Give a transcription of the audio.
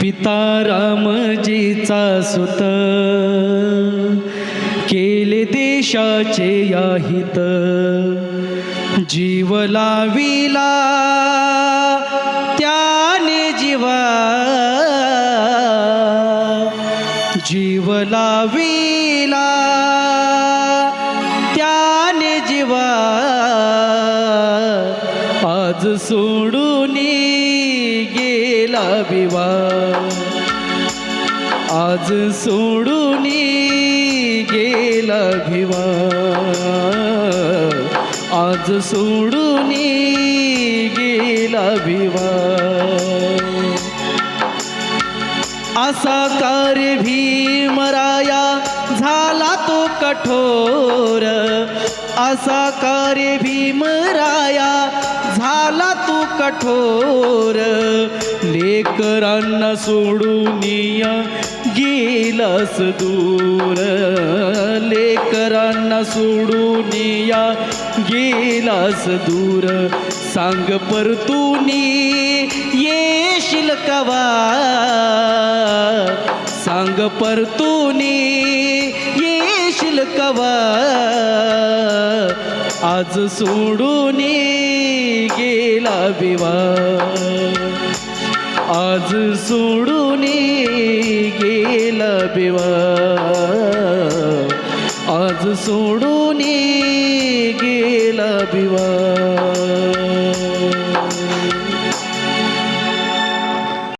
पिता रामजीचा सुत केले देशाचे याहित. जीव लाविला त्याने जीवा. जीव लाविला त्याने जीवा. आज सोडून गेला विवा आज सोडून गेला भिवा. आज सोडून गेला विवाह असा कार्य भीमराया झाला तो कठोर. असा कार्य भीमराया झाला तो कठोर लेकरांना सोडून या गेलास दूर. लेकरांना सोडून या गेलास दूर. सांग परतूनी येशील कवा? सांग परतूनी येशील कवा? आज सोडून विवा आज सोडून गेला विवाह आज सोडून गेला विवाह